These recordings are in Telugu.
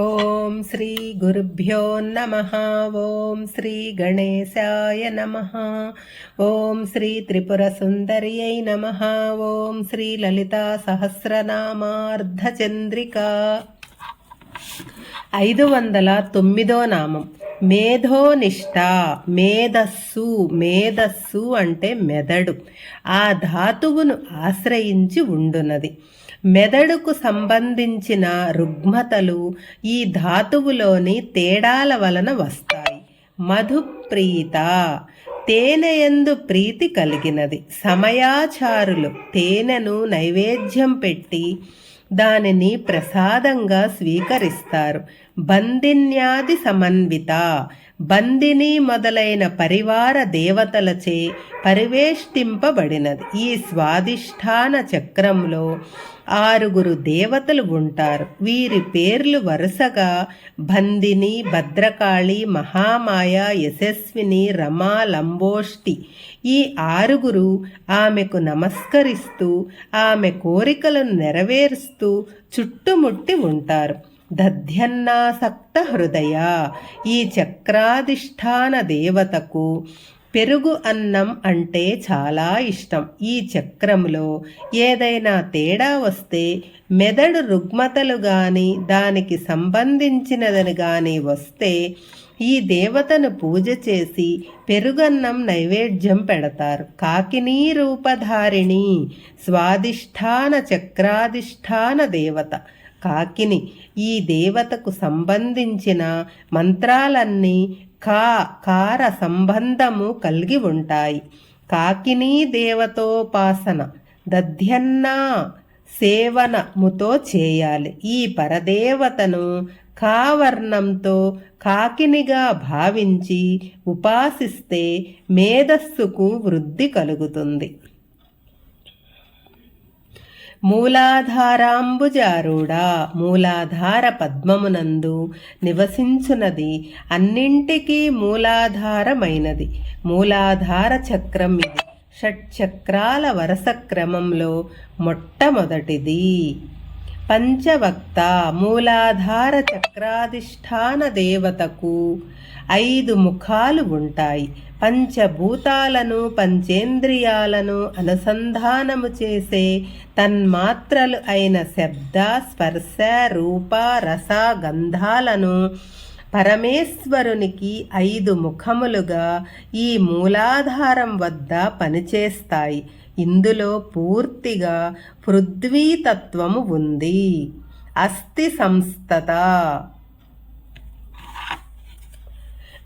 ఓం శ్రీ గురుభ్యో నమ. ఓం శ్రీ గణేశాయ నమ. ఓం శ్రీ త్రిపుర సుందర్యై నమ. ఓం శ్రీ లలితా సహస్రనామార్ధచంద్రిక ఐదు వందల తొమ్మిదో నామం. మేధోనిష్ట మేధస్సు మేధస్సు అంటే మెదడు. ఆ ధాతువును ఆశ్రయించి ఉండునది. మెదడుకు సంబంధించిన రుగ్మతలు ఈ ధాతువులోని తేడాల వలన వస్తాయి. మధుప్రీత తేనెయందు ప్రీతి కలిగినది. సమయాచారులు తేనెను నైవేద్యం పెట్టి దానిని ప్రసాదంగా స్వీకరిస్తారు. బందిన్యాది సమన్విత బందిని మొదలైన పరివార దేవతలచే పరివేష్టింపబడినది. ఈ స్వాదిష్టాన చక్రంలో ఆరుగురు దేవతలు ఉంటారు. వీరి పేర్లు వరుసగా బందిని భద్రకాళి మహామాయ యశస్విని రమా లంబోష్టి ఈ ఆరుగురు ఆమెకు నమస్కరిస్తూ ఆమె కోరికలను నెరవేరుస్తూ చుట్టుముట్టి ఉంటారు. దధ్యన్నాసక్త హృదయ. ఈ చక్రాధిష్టాన దేవతకు పెరుగు అన్నం అంటే చాలా ఇష్టం. ఈ చక్రంలో ఏదైనా తేడా వస్తే మెదడు రుగ్మతలు కానీ దానికి సంబంధించినదని కానీ వస్తే ఈ దేవతను పూజ చేసి పెరుగన్నం నైవేద్యం పెడతారు. కాకినీ రూపధారిణి స్వాదిష్టాన చక్రాధిష్టాన దేవత. కాకిని ఈ దేవతకు సంబంధించిన మంత్రాలన్నీ కా కార సంబంధము కలిగి ఉంటాయి. కాకినీ దేవతోపాసన దధ్యన్నా సేవనముతో చేయాలి. ఈ పరదేవతను కావర్ణంతో కాకినిగా భావించి ఉపాసిస్తే మేధస్సుకు వృద్ధి కలుగుతుంది. మూలాధారాంబుజారుడా మూలాధార పద్మమునందు నివసించునది. అన్నింటికీ మూలాధారమైనది. మూలాధార చక్రం ఇది. షట్చక్రాల వరస క్రమంలో మొట్టమొదటిది. పంచవక్త మూలాధార చక్రాధిష్టాన దేవతకు ఐదు ముఖాలు ఉంటాయి. పంచభూతాలను పంచేంద్రియాలను అనుసంధానము చేసే తన్మాత్రలు అయిన శబ్ద స్పర్శ రూప రస గంధాలను పరమేశ్వరునికి ఐదు ముఖములుగా ఈ మూలాధారం వద్ద పనిచేస్తాయి. ఇందులో పూర్తిగా పృథ్వీతత్వము ఉంది. అస్థి సంస్థత.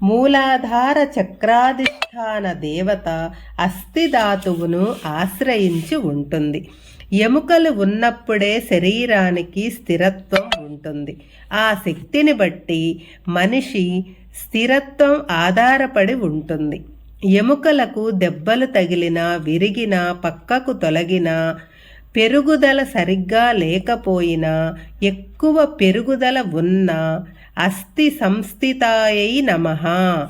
మూలాధార చక్రాధిష్టాన దేవత అస్థిధాతువును ఆశ్రయించి ఉంటుంది. ఎముకలు ఉన్నప్పుడే శరీరానికి స్థిరత్వం ఉంటుంది. ఆ శక్తిని బట్టి మనిషి స్థిరత్వం ఆధారపడి ఉంటుంది. ఎముకలకు దెబ్బలు తగిలిన విరిగిన పక్కకు తొలగిన పెరుగుదల సరిగ్గా లేకపోయినా ఎక్కువ పెరుగుదల ఉన్నా అస్థి సంస్థితాయై నమ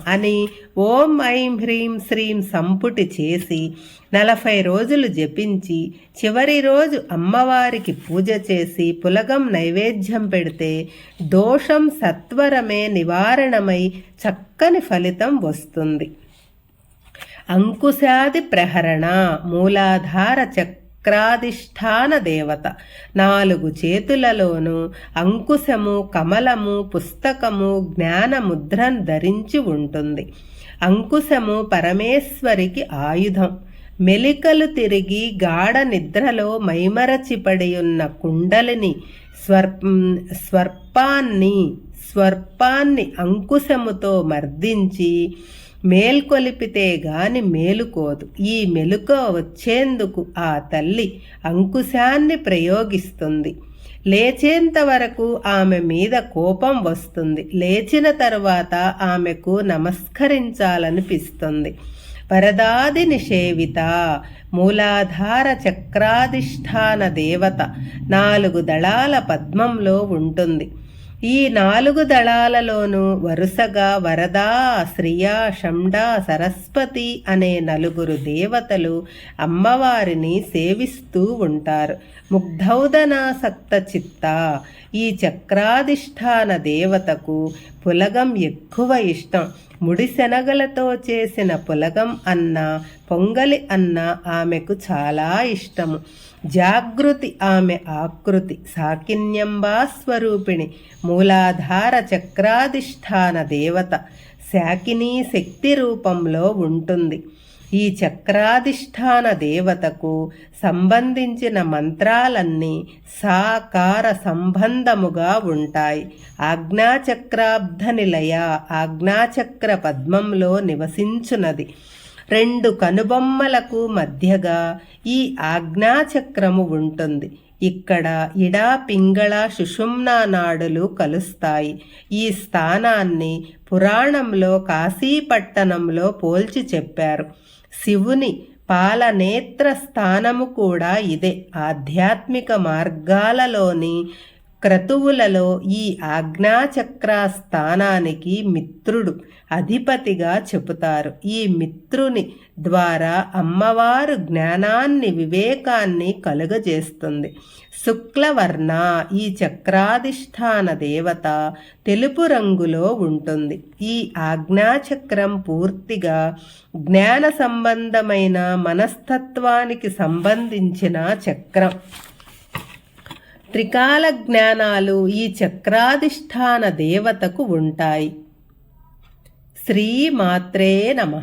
అని ఓం ఐం హ్రీం శ్రీం సంపుటి చేసి నలభై రోజులు జపించి చివరి రోజు అమ్మవారికి పూజ చేసి పులగం నైవేద్యం పెడితే దోషం సత్వరమే నివారణమై చక్కని ఫలితం వస్తుంది. అంకుశాది ప్రహరణ మూలాధార చక్క చక్రాధిష్టాన దేవత. నాలుగు చేతులలోనూ అంకుశము కమలము పుస్తకము జ్ఞానముద్రను ధరించి ఉంటుంది. అంకుశము పరమేశ్వరికి ఆయుధం. మెలికలు తిరిగి గాఢ నిద్రలో మైమరచిపడి ఉన్న కుండలిని స్వర్ స్వర్పాన్ని స్వర్పాన్ని అంకుశముతో మర్దించి మేల్కొలిపితే గాని మేలుకోదు. ఈ మెలుక వచ్చేందుకు ఆ తల్లి అంకుశాన్ని ప్రయోగిస్తుంది. లేచేంత వరకు ఆమె మీద కోపం వస్తుంది. లేచిన తరువాత ఆమెకు నమస్కరించాలనిపిస్తుంది. వరదాది నిషేవిత మూలాధార చక్రాధిష్టాన దేవత నాలుగు దళాల పద్మంలో ఉంటుంది. ఈ నాలుగు దళాలలోనూ వరుసగా వరదా శ్రియ షండా సరస్వతి అనే నలుగురు దేవతలు అమ్మవారిని సేవిస్తూ ఉంటారు. ముగ్ధౌదనాసక్త చిత్త ఈ చక్రాధిష్టాన దేవతకు పులగం ఎక్కువ ఇష్టం. ముడిశనగలతో చేసిన పులగం అన్న పొంగలి అన్న ఆమెకు చాలా ఇష్టము. జాగృతి ఆమె ఆకృతి సాకిన్యంబా స్వరూపిణి మూలాధార చక్రాధిష్టాన దేవత శాకినీ శక్తి రూపంలో ఉంటుంది. ఈ చక్రాధిష్టాన దేవతకు సంబంధించిన మంత్రాలన్నీ సాకార సంబంధముగా ఉంటాయి. ఆజ్ఞాచక్రాబ్ధ నిలయ ఆజ్ఞాచక్ర పద్మంలో నివసించున్నది రెండు కనుబొమ్మలకు మధ్యగా ఈ ఆజ్ఞాచక్రము ఉంటుంది. ఇక్కడ ఇడా పింగళ సుషుమ్నా నాడులు కలుస్తాయి. ఈ స్థానాన్ని పురాణంలో కాశీపట్టణంలో పోల్చి చెప్పారు. శివుని పాలనేత్ర స్థానము కూడా ఇదే. ఆధ్యాత్మిక మార్గాలలోని క్రతువులలో ఈ ఆజ్ఞాచక్ర స్థానానికి మిత్రుడు అధిపతిగా చెబుతారు. ఈ మిత్రుని ద్వారా అమ్మవారు జ్ఞానాన్ని వివేకాన్ని కలుగజేస్తుంది. శుక్లవర్ణ ఈ చక్రాధిష్టాన దేవత తెలుపు రంగులో ఉంటుంది. ఈ ఆజ్ఞాచక్రం పూర్తిగా జ్ఞాన సంబంధమైన మనస్తత్వానికి సంబంధించిన చక్రం. త్రికాల జ్ఞానాలు ఈ చక్రాధిష్టాన దేవతకు ఉంటాయి. శ్రీమాత్రే నమ.